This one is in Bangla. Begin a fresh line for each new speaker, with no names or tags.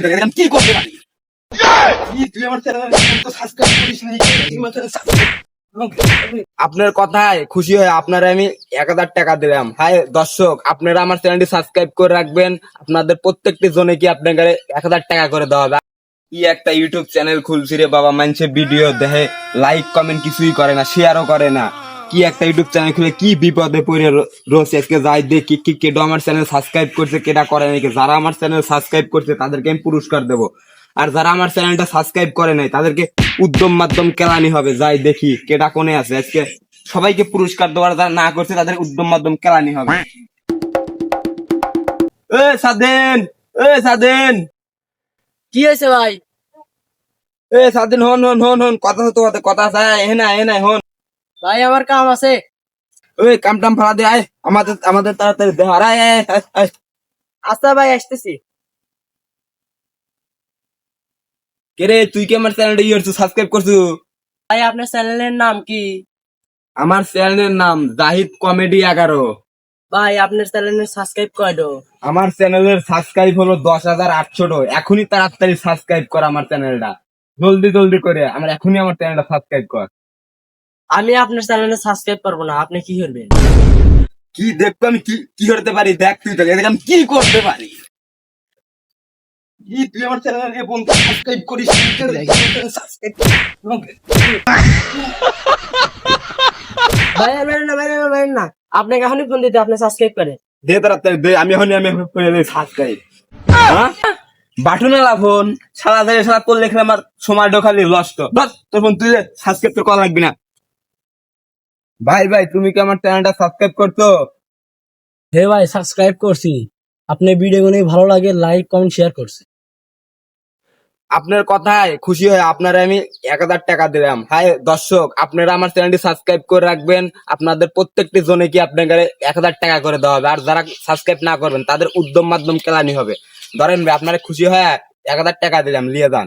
কি করতে পারি? তুই আমার সাবস্ক্রাইব করিস নি তুই আমার channel subscribe- আপনার কথায় খুশি হয়ে আপনারা আমি এক হাজার টাকা দিলাম। হাই দর্শক আপনারা আমার চ্যানেলটি সাবস্ক্রাইব করে রাখবেন। আপনাদের প্রত্যেকটি জনে কি আপনাকে এক হাজার টাকা করে দেওয়া হবে? কি একটা ইউটিউব চ্যানেল খুলছি রে বাবা মানুষের ভিডিও দেখে লাইক কমেন্ট কিছুই করে না শেয়ারও করে না। কি একটা ইউটিউব চ্যানেল খুলে কি বিপদে পড়ে রয়েছে? আজকে যাই দেখি কি কেডো আমার চ্যানেল সাবস্ক্রাইব করছে কেটা করে নাকি যারা আমার চ্যানেল সাবস্ক্রাইব করছে তাদেরকে আমি পুরস্কার দেবো। আর যারা আমার চ্যানেলটা সাবস্ক্রাইব করে নাই তাদেরকে উদ্যম মাধ্যম কেলানি হবে। যাই দেখি কেটা কোনে আছে। আজকে সবাইকে পুরস্কার দেওয়ার যারা না করছে তাদের উদ্যম মাধ্যম কেলানি হবে। এ সাদেন এ সাদেন।
কি হয়েছে ভাই?
এ সাদিন হন হন হন হন কথা কথা কথা আছে এ না এ না হন।
ভাই আমার কাম আছে।
ওই কাম টাম ফালা দে আয়। আমাদের আমাদের তাড়াতাড়ি দে আর আয় আয়।
আচ্ছা ভাই আসতেছি।
কে রে তুই কি আমার চ্যানেলটা ইয়ে সাবস্ক্রাইব করছু?
ভাই আপনার চ্যানেলের নাম কি?
আমার চ্যানেলের নাম জাহিদ কমেডি এগারো।
ভাই আপনার চ্যানেলের সাবস্ক্রাইব কয়ডো
আমার চ্যানেলের সাবস্ক্রাইব হলো দশ হাজার আটশো এখনই তাড়াতাড়ি সাবস্ক্রাইব কর আমার চ্যানেলটা জলদি জলদি করে আমার এখনই আমার চ্যানেলটা সাবস্ক্রাইব কর।
আমি আপনার চ্যানেলে সাবস্ক্রাইব করব না আপনি কি করবেন?
কি দেখতো আমি? কি কি করতে পারি? দেখ তুই তো আমি কি করতে পারি? কি তুই আমার চ্যানেলে বন্ধু সাবস্ক্রাইব করিস? সাবস্ক্রাইব
ভাই না আপনাকে এখনই ফোন দিতে আপনি সাবস্ক্রাইব করেন।
দে তাড়াতাড়ি দে আমি এখনই আমি সাবস্ক্রাইব হ্যাঁ? ফোন। সারা ধরে সারা করলে আমার সময়টা খালি লস্ট তোর ফোন তুই সাবস্ক্রাইব তো করা লাগবে না। ভাই ভাই তুমি কি আমার চ্যানেলটা সাবস্ক্রাইব করতো
হে ভাই সাবস্ক্রাইব করছি। আপনি ভিডিও গুলো ভালো লাগে লাইক কমেন্ট শেয়ার করছি।
আপনার কথায় খুশি হয়ে আপনারা আমি এক হাজার টাকা দিলাম। হাই দর্শক আপনারা আমার চ্যানেলটি সাবস্ক্রাইব করে রাখবেন। আপনাদের প্রত্যেকটি জনে কি আপনাকে এক হাজার টাকা করে দেওয়া হবে? আর যারা সাবস্ক্রাইব না করবেন তাদের উদ্যম মাধ্যম কেলানি হবে। ধরেন ভাই আপনারা খুশি হয়ে এক হাজার টাকা দিলাম লিয়ে যান।